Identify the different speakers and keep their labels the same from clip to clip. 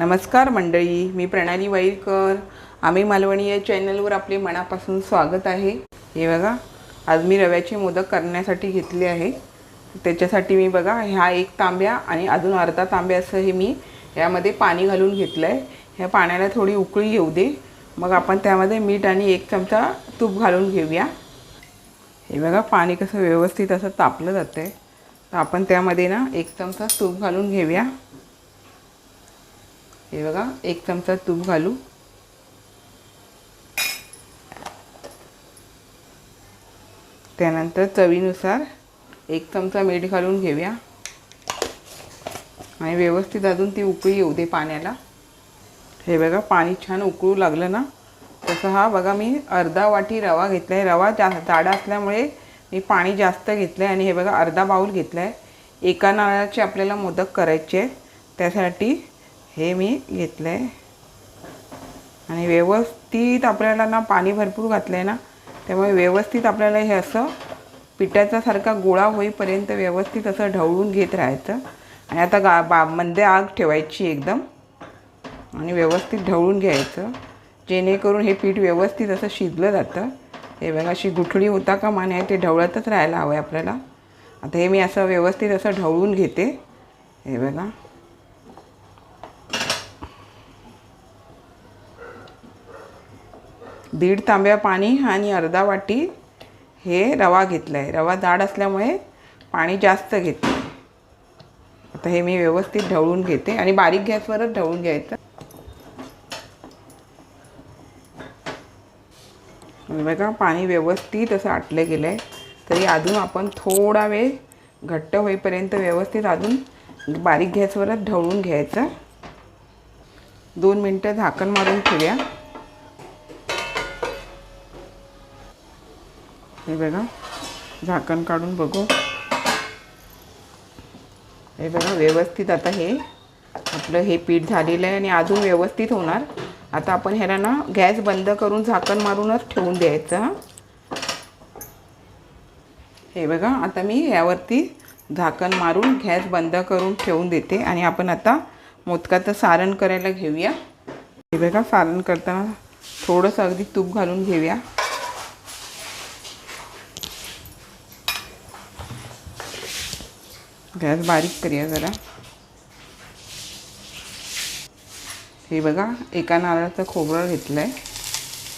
Speaker 1: नमस्कार मंडळी मी प्रणाली वाईरकर. आम्ही मालवणी या चॅनलवर आपले मनापासून स्वागत आहे. हे बघा आज मी रव्याचे मोदक करण्यासाठी घेतले आहे. त्याच्यासाठी मी बघा ह्या एक तांब्या आणि अजून अर्धा तांब्या असं हे मी यामध्ये पाणी घालून घेतलं आहे ह्या पाण्याला थोडी उकळी येऊ दे. मग आपण त्यामध्ये मीठ आणि एक चमचा तूप घालून घेऊया. हे बघा पाणी कसं व्यवस्थित असं तापलं जातं आहे तर आपण त्यामध्ये ना एक चमचा तूप घालून घेऊया. हे बघा एक चमचा तूप घालू. त्यानंतर चवीनुसार एक चमचा मीठ घालून घेऊया. आणि व्यवस्थित अजून ती उकळी येऊ दे पाण्याला. हे बघा पाणी छान उकळू लागलं ना? तसं हा बघा मी अर्धा वाटी रवा घेतला आहे रवा जा जाडा असल्यामुळे मी पाणी जास्त घेतलं आहे आणि हे बघा अर्धा बाऊल घेतला आहे एका नारळाचे आपल्याला मोदक करायचे आहेत. त्यासाठी हे मी घेतलं आहे आणि व्यवस्थित आपल्याला ना पाणी भरपूर घातलं आहे ना त्यामुळे व्यवस्थित आपल्याला हे असं पिठाचा सारखा गोळा होईपर्यंत व्यवस्थित असं ढवळून घेत राहायचं. आणि आता गा बा मंद आग ठेवायची एकदम. आणि व्यवस्थित ढवळून घ्यायचं. जेणेकरून हे पीठ व्यवस्थित असं शिजलं जातं. हे बघा अशी गुठळी होता का माने ते ढवळतच राहायला हवं आहे आपल्याला. आता हे मी असं व्यवस्थित असं ढवळून घेते. हे बघा. दीड तांब्या पाणी आणि अर्धा वाटी हे रवा घेतला आहे रवा जाड असल्यामुळे पाणी जास्त घेते आता हे मी व्यवस्थित ढवळून घेते आणि बारीक गॅसवरच ढवळून घ्यायचं. बघा पाणी व्यवस्थित असं आटलं गेलं आहे तरी अजून आपण थोडा वेळ घट्ट होईपर्यंत व्यवस्थित अजून बारीक गॅसवरच ढवळून घ्यायचं. दोन मिनटं झाकण मारून ठेवूया. हे बघा झाकण काढून बघू. हे बघा व्यवस्थित आता हे आपलं हे पीठ झालेलं आहे आणि अजून व्यवस्थित होणार. आता आपण ह्याला ना गॅस बंद करून झाकण मारूनच ठेवून द्यायचं हे. बघा आता मी यावरती झाकण मारून गॅस बंद करून ठेवून देते आणि आपण आता मोदकाचं सारण करायला घेऊया. हे बघा सारण करताना थोडंसं अगदी तूप घालून घेऊया. गॅस बारीक करूया जरा. हे बघा एका नारळाचं खोबरं घेतलं आहे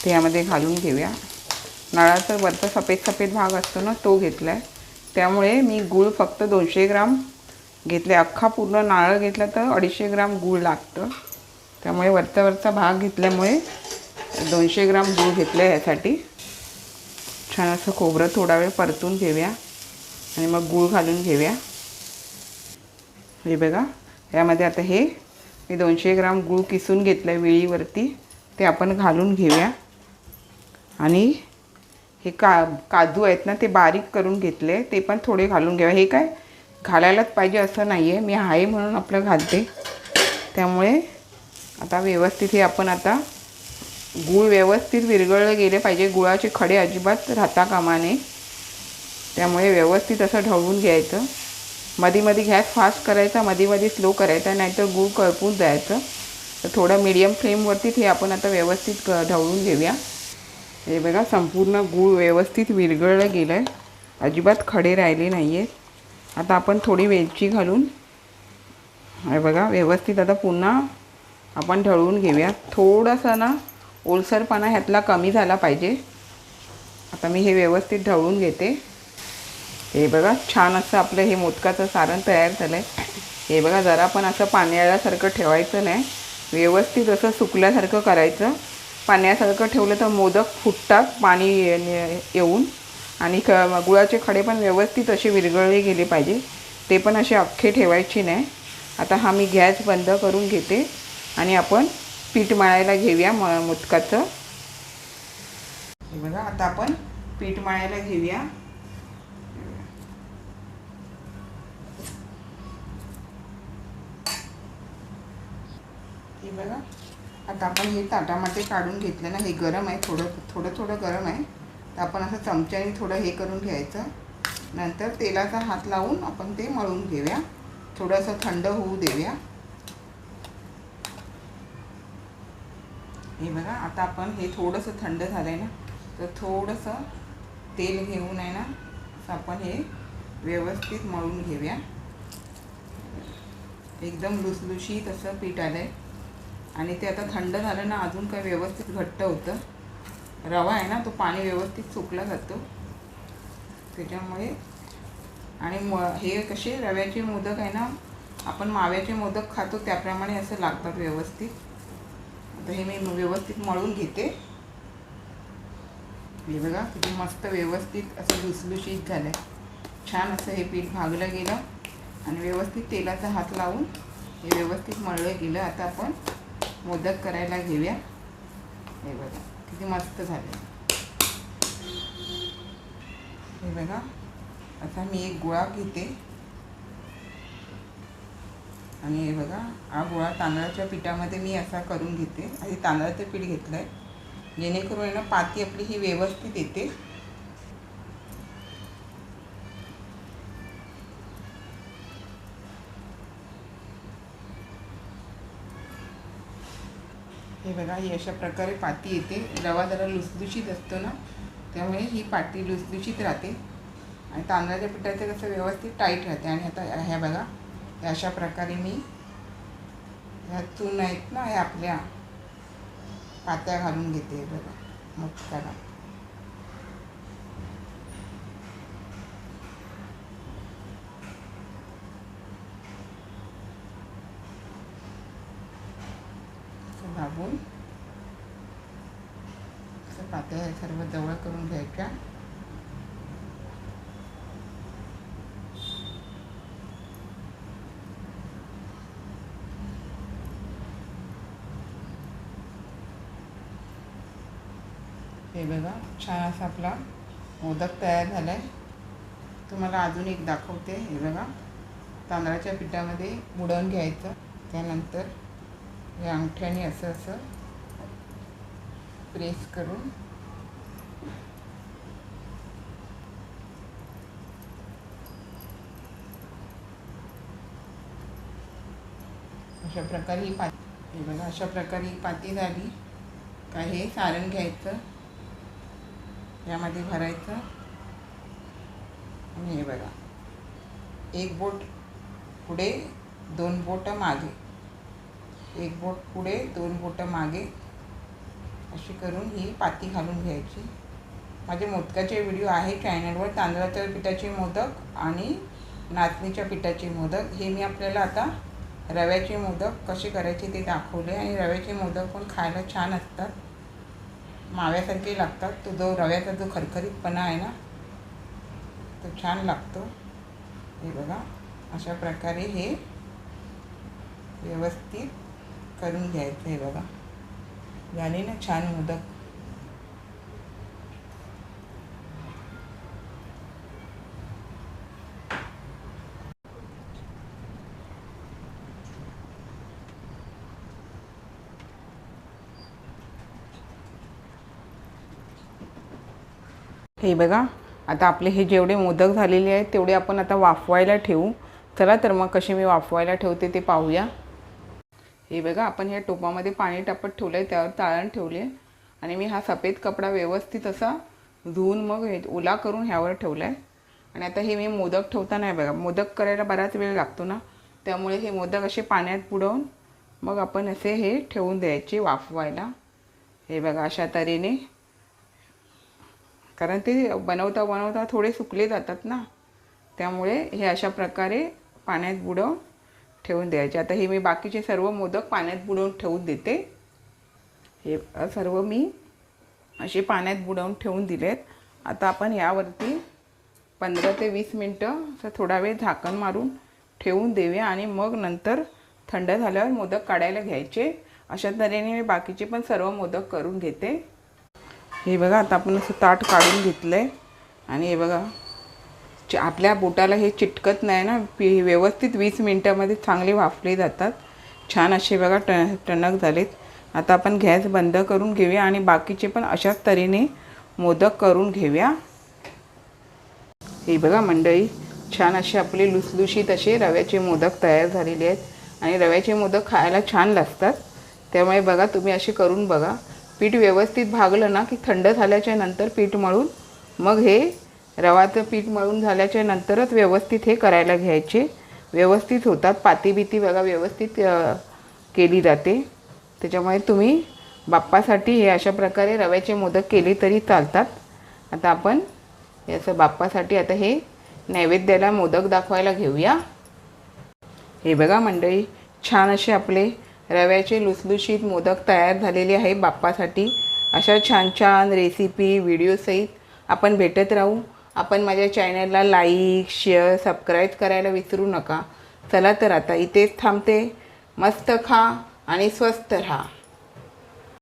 Speaker 1: ते यामध्ये घालून घेऊया. नारळाचा वरचा सफेद सफेद भाग असतो ना तो घेतला आहे त्यामुळे मी गूळ फक्त दोनशे ग्राम घेतले. अख्खा पूर्ण नारळ घेतला तर अडीचशे ग्राम गूळ लागतं. त्यामुळे वरचा वरचा भाग घेतल्यामुळे दोनशे ग्राम गूळ घेतलं आहे यासाठी छान असं खोबरं थोडा वेळ परतून घेऊया. आणि मग गूळ घालून घेऊया. हे बघा यामध्ये आता हे मी दोनशे ग्राम गूळ किसून घेतलं आहे वेळीवरती. ते आपण घालून घेऊया. आणि हे का काजू आहेत ना ते बारीक करून घेतले. ते पण थोडे घालून घेऊया. हे काय घालायलाच पाहिजे असं नाही आहे मी आहे म्हणून आपलं घालते. त्यामुळे आता व्यवस्थित हे आपण आता गूळ व्यवस्थित विरघळले गेले पाहिजे. गुळाचे खडे अजिबात राहता कामा नये. त्यामुळे व्यवस्थित असं ढवळून घ्यायचं. मध्ये मध्ये गॅस फास्ट करायचा मध्ये स्लो करायचा नाहीतर गूळ करपून जायचं. तर थोडं मीडियम फ्लेमवरतीच हे आपण आता व्यवस्थित क ढवळून घेऊया. हे बघा संपूर्ण गूळ व्यवस्थित विरघळलं गेलं आहे अजिबात खडे राहिले नाही आहेत आता आपण थोडी वेलची घालून हे बघा व्यवस्थित आता पुन्हा आपण ढळून घेऊया. थोडासा ना ओलसरपणा ह्यातला कमी झाला पाहिजे. आता मी हे व्यवस्थित ढवळून घेते. हे बघा छान असं आपलं हे मोदकाचं सारण तयार झालं आहे हे बघा जरा पण असं पाण्यासारखं ठेवायचं नाही. व्यवस्थित असं सुकल्यासारखं करायचं. पाण्यासारखं ठेवलं तर मोदक फुटतात पाणी येऊन. आणि ख गुळाचे खडे पण व्यवस्थित असे विरघळले गेले पाहिजे. ते पण असे अख्खे ठेवायचे नाही. आता हा मी गॅस बंद करून घेते. आणि आपण पीठ मळायला घेऊया म मोदकाचं. हे बघा आता आपण पीठ मळायला घेऊया. बघा. आता आपण हे ताटामाटे काढून घेतलं ना हे गरम आहे थोडं थोडं थोडं गरम आहे. तर आपण असं चमच्याने थोडं हे करून घ्यायचं. नंतर तेलाचा हात लावून आपण ते मळून घेऊया. थोडंसं थंड होऊ देऊया. हे बघा आता आपण हे थोडंसं थंड झालं आहे ना तर थोडंसं तेल घेऊन आहे ना असं आपण हे व्यवस्थित मळून घेऊया. एकदम लुसलुशीत असं पीठ आलं आहे आणि ते आता थंड झालं ना अजून काय व्यवस्थित घट्ट होतं. रवा आहे ना तो पाणी व्यवस्थित सुकला जातो. त्याच्यामुळे आणि म हे कसे रव्याचे मोदक आहे ना आपण माव्याचे मोदक खातो त्याप्रमाणे असं लागतात व्यवस्थित. आता हे मी व्यवस्थित मळून घेते. हे बघा किती मस्त व्यवस्थित असं लुसलुशीत झालं आहे छान असं हे पीठ भागलं गेलं. आणि व्यवस्थित तेलाचा हात लावून हे व्यवस्थित मळलं गेलं. आता आपण मोदक करायला घेऊया. हे बघा किती मस्त झाले. हे बघा आता मी एक गोळा घेते. आणि हे बघा हा गोळा तांदळाच्या पिठामध्ये मी असा करून घेते. आणि तांदळाचं पीठ घेतलं आहे जेणेकरून आहे ना पाती आपली ही व्यवस्थित येते. हे बघा ही अशा प्रकारे पाती येते. रवा जरा लुसलुशीत असतो ना त्यामुळे ही पाती लुसलुशीत राहते. आणि तांदळाच्या पिठाचं कसं व्यवस्थित टाईट राहते. आणि आता ह्या बघा अशा प्रकारे मी ह्या चून आहेत ना ह्या आपल्या पात्या घालून घेते बघा मग त्याला दाबून पात्या हे सर्व जवळ करून घ्यायच्या. हे बघा छान असा आपला मोदक तयार झाला आहे तुम्हाला अजून एक दाखवते हे बघा. तांदळाच्या पिठामध्ये बुडवून घ्यायचं. त्यानंतर हे अंगठ्याने असं असं प्रेस करून अशा प्रकारे ही पाती हे बघा अशा प्रकारे ही पाती झाली. का हे सारण घ्यायचं यामध्ये भरायचं. आणि हे बघा एक बोट पुढे दोन बोटं मागे. एक बोट पुढे दोन बोटं मागे. अशी करून ही पाती घालून घ्यायची. माझे मोदकाचे व्हिडिओ आहे चॅनलवर तांदळाच्या पिठाचे मोदक आणि नाचणीच्या पिठाचे मोदक. हे मी आपल्याला आता रव्याचे मोदक कसे करायचे ते दाखवले आणि रव्याचे मोदक पण खायला छान असतात. माव्यासारखे लागतात. तो जो रव्याचा जो खरखरीतपणा आहे ना तो छान लागतो. हे बघा अशा प्रकारे हे व्यवस्थित करून घ्यायचं हे बघा झाले ना छान मोदक. हे बघा आता आपले हे जेवढे मोदक झालेले आहेत तेवढे आपण आता वाफवायला ठेवू. चला तर मग कसे मी वाफवायला ठेवते ते पाहूया. हे बघा आपण ह्या टोपामध्ये पाणी टापत ठेवलं आहे त्यावर ताळण ठेवले. आहे आणि मी हा सफेद कपडा व्यवस्थित असा धुवून मग हे ओला करून ह्यावर ठेवला आहे आणि आता हे मी मोदक ठेवताना आहे बघा मोदक करायला बराच वेळ लागतो ना. त्यामुळे हे मोदक असे पाण्यात बुडवून मग आपण असे हे ठेवून द्यायचे वाफवायला. हे बघा अशा तऱ्हेने. कारण ते बनवता बनवता थोडे सुकले जातात ना. त्यामुळे हे अशा प्रकारे पाण्यात बुडवून ठेवून द्यायचे. आता हे मी बाकीचे सर्व मोदक पाण्यात बुडवून ठेवून देते. हे सर्व मी असे पाण्यात बुडवून ठेवून दिलेत. आता आपण यावरती पंधरा ते वीस मिनटं असं थोडा वेळ झाकण मारून ठेवून देऊया आणि मग नंतर थंड झाल्यावर मोदक काढायला घ्यायचे. अशा तऱ्हेने मी बाकीचे पण सर्व मोदक करून घेते. हे बघा आता आपण असं ताट काढून घेतलं आहे आणि हे बघा आपल्या बोटाला हे चिटकत नाही ना पी व्यवस्थित वीस मिनटामध्ये चांगले वाफले जातात. छान असे बघा ट टणक झालेत. आता आपण गॅस बंद करून घेऊया आणि बाकीचे पण अशाच तऱ्हेने मोदक करून घेऊया. हे बघा मंडळी छान असे आपले लुसलुशीत असे रव्याचे मोदक तयार झालेले आहेत. आणि रव्याचे मोदक खायला छान लागतात. त्यामुळे बघा तुम्ही असे करून बघा. पीठ व्यवस्थित भागलं ना की थंड झाल्याच्यानंतर पीठ मळून मग हे रवाचं पीठ मळून झाल्याच्या नंतरच व्यवस्थित हे करायला घ्यायचे. व्यवस्थित होतात. पातीबिती बघा व्यवस्थित केली जाते. त्याच्यामुळे तुम्ही बाप्पासाठी हे अशा प्रकारे रव्याचे मोदक केले तरी चालतात. आता आपण याचं बाप्पासाठी आता हे नैवेद्याला मोदक दाखवायला घेऊया. हे बघा मंडळी छान असे आपले रव्याचे लुसलुशीत मोदक तयार झालेले आहे बाप्पासाठी. अशा छान छान रेसिपी व्हिडिओसहित आपण भेटत राहू. आपण माझ्या चॅनलला लाईक शेअर सबस्क्राईब करायला विसरू नका. चला तर आता इथेच थांबते. मस्त खा आणि स्वस्त राहा.